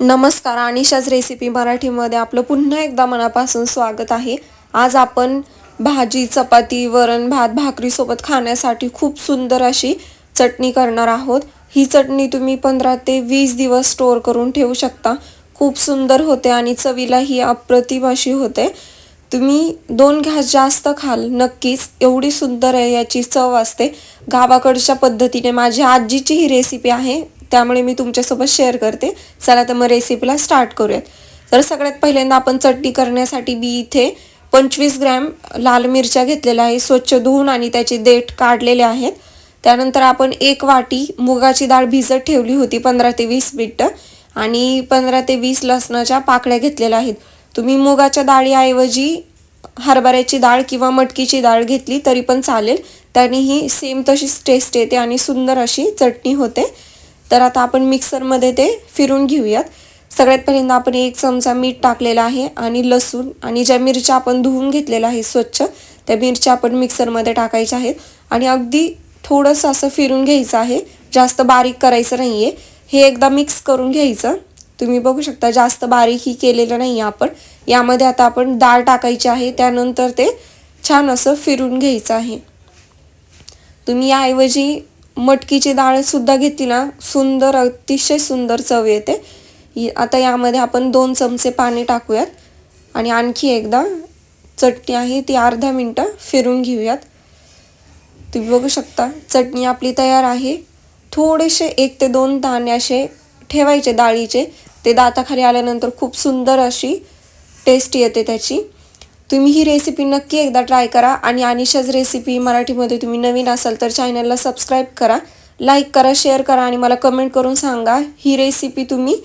नमस्कार अनिशाच रेसिपी मराठीमध्ये आपलं पुन्हा एकदा मनापासून स्वागत आहे. आज आपण भाजी चपाती वरण भात भाकरीसोबत खाण्यासाठी खूप सुंदर अशी चटणी करणार आहोत. ही चटणी तुम्ही पंधरा ते वीस दिवस स्टोअर करून ठेवू शकता. खूप सुंदर होते आणि चवीला ही अप्रतिम अशी होते. तुम्ही दोन घास जास्त खाल नक्कीच एवढी सुंदर आहे याची चव असते. गावाकडच्या पद्धतीने माझ्या आजीची ही रेसिपी आहे. त्यामुळे मी तुमच्यासोबत शेअर करते. चला तर मग रेसिपीला स्टार्ट करूयात. तर सगळ्यात पहिल्यांदा आपण चटणी करण्यासाठी मी इथे पंचवीस ग्रॅम लाल मिरच्या घेतलेल्या आहे स्वच्छ धुवून आणि त्याचे देठ काढलेले आहेत. त्यानंतर आपण एक वाटी मुगाची डाळ भिजत ठेवली होती पंधरा ते वीस मिनटं. आणि पंधरा ते वीस लसणाच्या पाकळ्या घेतलेल्या आहेत. तुम्ही मुगाच्या डाळीऐवजी हरभऱ्याची डाळ किंवा मटकीची डाळ घेतली तरी पण चालेल. त्याने ही सेम तशीच टेस्ट येते आणि सुंदर अशी चटणी होते. तर आता आपण मिक्सरमध्ये ते फिरून घेऊयात. सगळ्यात पहिल्यांदा आपण एक चमचा मीठ टाकलेला आहे आणि लसूण आणि ज्या मिरच्या आपण धुवून घेतलेल्या आहे स्वच्छ त्या मिरच्या आपण मिक्सरमध्ये टाकायच्या आहेत. आणि अगदी थोडंसं असं फिरून घ्यायचं आहे. जास्त बारीक करायचं नाही आहे हे एकदा मिक्स करून घ्यायचं. तुम्ही बघू शकता जास्त बारीकही केलेलं नाही आहे आपण. यामध्ये आता आपण डाळ टाकायची आहे. त्यानंतर ते छान असं फिरून घ्यायचं आहे. तुम्ही याऐवजी मटकीची डाळ सुद्धा घेतली ना सुंदर अतिशय सुंदर चव येते. आता यामध्ये आपण दोन चमचे पाणी टाकूयात आणि आणखी एकदा चटणी आहे ती अर्धा मिनटं फिरून घेऊयात. तुम्ही बघू शकता चटणी आपली तयार आहे. थोडेसे एक ते दोन दाणे असे ठेवायचे डाळीचे. ते दाताखाली आल्यानंतर खूप सुंदर अशी टेस्ट येते त्याची. तुम्ही ही रेसिपी नक्की एकदा ट्राय करा. आणि अनिशाच रेसिपी मराठीमध्ये तुम्ही नवीन असाल तर चॅनलला सबस्क्राईब करा. लाईक करा शेअर करा आणि मला कमेंट करून सांगा. ही रेसिपी तुम्ही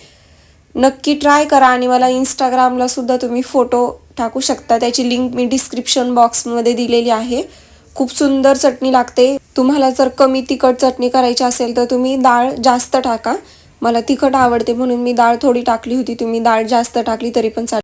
नक्की ट्राय करा आणि मला इंस्टाग्रामला सुद्धा तुम्ही फोटो टाकू शकता. त्याची लिंक मी डिस्क्रिप्शन बॉक्समध्ये दिलेली आहे. खूप सुंदर चटणी लागते. तुम्हाला जर कमी तिखट चटणी करायची असेल तर तुम्ही डाळ जास्त टाका. मला तिखट आवडते म्हणून मी डाळ थोडी टाकली होती. तुम्ही डाळ जास्त टाकली तरी पण चालेल.